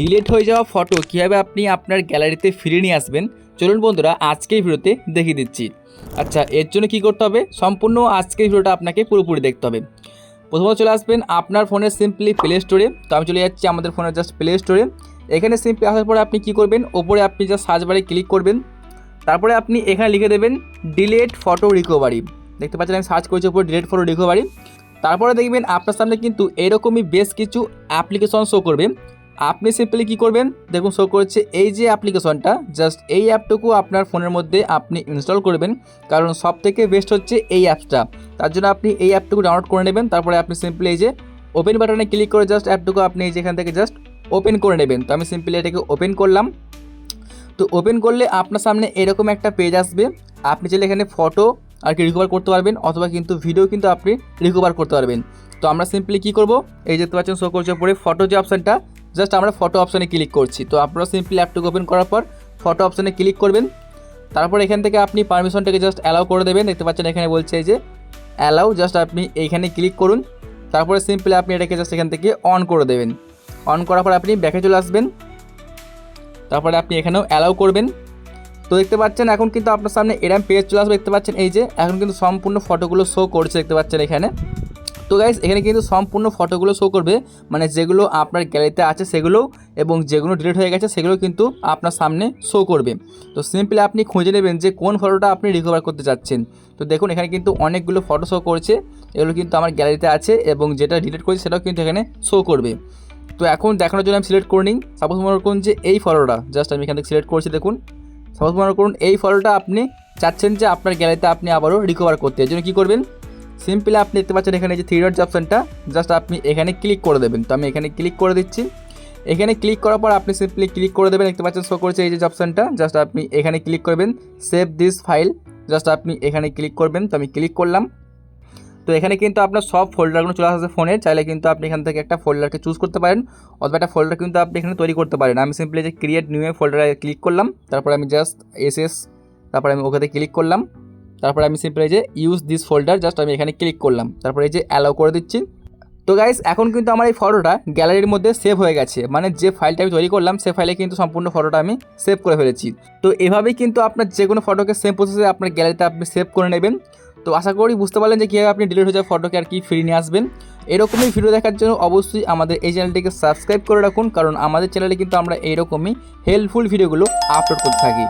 Delete হয়ে যাওয়া photo কীভাবে আপনি আপনার গ্যালারিতে ফিরে নিয়ে আসবেন, চলুন বন্ধুরা আজকের ভিডিওতে দেখিয়ে দিচ্ছি। আচ্ছা এর জন্য কী করতে হবে? সম্পূর্ণ আজকের ভিডিওটা আপনাকে পুরোপুরি দেখতে হবে। প্রথমত চলে আসবেন আপনার ফোনের সিম্পলি প্লে স্টোরে তো আমি চলে যাচ্ছি আমাদের ফোনের জাস্ট প্লে স্টোরে এখানে সিম্পলি আসার পরে আপনি কী করবেন? ওপরে আপনি জাস্ট সার্চ বারে ক্লিক করবেন। তারপরে আপনি এখানে লিখে দেবেন ডিলেট ফটো রিকভারি দেখতে পাচ্ছেন আমি সার্চ করেছি উপরে ডিলেট ফটো রিকভারি তারপরে দেখবেন আপনার সামনে কিন্তু এরকমই বেশ কিছু অ্যাপ্লিকেশন শো করবে। আপনি সিম্পলি কী করবেন? দেখুন শো করছে এই যে অ্যাপ্লিকেশনটা জাস্ট এই অ্যাপটুকু আপনার ফোনের মধ্যে আপনি ইনস্টল করবেন, কারণ সব থেকে বেস্ট হচ্ছে এই অ্যাপসটা তার জন্য আপনি এই অ্যাপটুকু ডাউনলোড করে নেবেন, তারপরে আপনি সিম্পলি এই যে ওপেন বাটনে ক্লিক করে জাস্ট অ্যাপটুকু আপনি এই যে এখান থেকে জাস্ট ওপেন করে নেবেন। তো আমি সিম্পলি এটাকে ওপেন করলাম। তো ওপেন করলে আপনার সামনে এরকম একটা পেজ আসবে। আপনি চাইলে এখানে ফটো আর কি রিকভার করতে পারবেন, অথবা কিন্তু ভিডিও কিন্তু আপনি রিকভার করতে পারবেন। তো আমরা সিম্পলি কী করব? এই যে দেখতে পাচ্ছেন শো করছে পরে ফটো যে অপশানটা জাস্ট আমরা ফটো অপশানে ক্লিক করছি। তো আপনারা সিম্পলি অ্যাপটুকু ওপেন করার পর ফটো অপশানে ক্লিক করবেন। তারপর এখান থেকে আপনি পারমিশনটাকে জাস্ট অ্যালাউ করে দেবেন। দেখতে পাচ্ছেন এখানে বলছে যে অ্যালাউ জাস্ট আপনি এইখানে ক্লিক করুন। তারপরে সিম্পলি আপনি এটাকে জাস্ট এখান থেকে অন করে দেবেন। অন করার পর আপনি ব্যাকে চলে আসবেন। তারপরে আপনি এখানেও অ্যালাউ করবেন। তো দেখতে পাচ্ছেন এখন কিন্তু আপনার সামনে এরম পেজ চলে আসবে। দেখতে পাচ্ছেন এই যে, এখন কিন্তু সম্পূর্ণ ফটোগুলো শো করছে। দেখতে পাচ্ছেন এখানে। তো গাইজ এখানে কিন্তু সম্পূর্ণ ফটোগুলো শো করবে। মানে যেগুলো আপনার গ্যালারিতে আছে সেগুলো এবং যেগুলো ডিলিট হয়ে গেছে সেগুলো কিন্তু আপনার সামনে শো করবে। তো সিম্পলি আপনি খুঁজে নেবেন যে কোন ফটোটা আপনি রিকভার করতে চাচ্ছেন তো দেখুন, এখানে কিন্তু অনেকগুলো ফটো শো করছে। এগুলো কিন্তু আমার গ্যালারিতে আছে এবং যেটা ডিলিট করেছে সেটাও কিন্তু এখানে শো করবে। তো এখন দেখানোর জন্য আমি সিলেক্ট করে নিই। সাপোজ মনে করুন যে এই ফটোটা জাস্ট আমি এখান থেকে সিলেক্ট করছি, দেখুন। সাপোজ মনে করুন এই ফটোটা আপনি চাচ্ছেন যে আপনার গ্যালারিতে আপনি আবারও রিকভার করতে। এর জন্য কী করবেন? সিম্পলি আপনি দেখতে পাচ্ছেন এখানে যে থ্রি ডট অপশানটা জাস্ট আপনি এখানে ক্লিক করে দেবেন। তো আমি এখানে ক্লিক করে দিচ্ছি। এখানে ক্লিক করার পর আপনি সিম্পলি ক্লিক করে দেবেন। দেখতে পাচ্ছেন শো করেছে এই যে অপশানটা জাস্ট আপনি এখানে ক্লিক করবেন। সেভ দিস ফাইল জাস্ট আপনি এখানে ক্লিক করবেন। তো আমি ক্লিক করলাম। তো এখানে কিন্তু আপনার সব ফোল্ডারগুলো চলে আসবে ফোনে চাইলে কিন্তু আপনি এখান থেকে একটা ফোল্ডারকে চুজ করতে পারেন। অথবা একটা ফোল্ডার কিন্তু আপনি এখানে তৈরি করতে পারেন। আমি সিম্পলি যে ক্রিয়েট নিউ ফোল্ডারে ক্লিক করলাম। তারপরে আমি জাস্ট এস এস তারপরে আমি ওখানে ক্লিক করলাম। তারপরে আমি সিম্পলি যে ইউজ দিস ফোল্ডার জাস্ট আমি এখানে ক্লিক করলাম। তারপরে এই যে অ্যালাউ করে দিচ্ছি। তো গাইস এখন কিন্তু আমার এই ফটোটা গ্যালারির মধ্যে সেভ হয়ে গেছে। মানে যে ফাইলটা আমি তৈরি করলাম, সে ফাইলে কিন্তু সম্পূর্ণ ফটোটা আমি সেভ করে ফেলেছি। তো এভাবেই কিন্তু আপনার যে কোনো ফটোকে সেম প্রসেসে আপনার গ্যালারিতে আপনি সেভ করে নেবেন। তো আশা করি বুঝতে পারলেন যে কীভাবে আপনি ডিলিট হয়ে যাওয়া ফটোকে আর কি ফিরিয়ে নিয়ে আসবেন। এরকমই ভিডিও দেখার জন্য অবশ্যই আমাদের এই চ্যানেলটিকে সাবস্ক্রাইব করে রাখুন। কারণ আমাদের চ্যানেলে কিন্তু আমরা এইরকমই হেল্পফুল ভিডিওগুলো আপলোড করতে থাকি।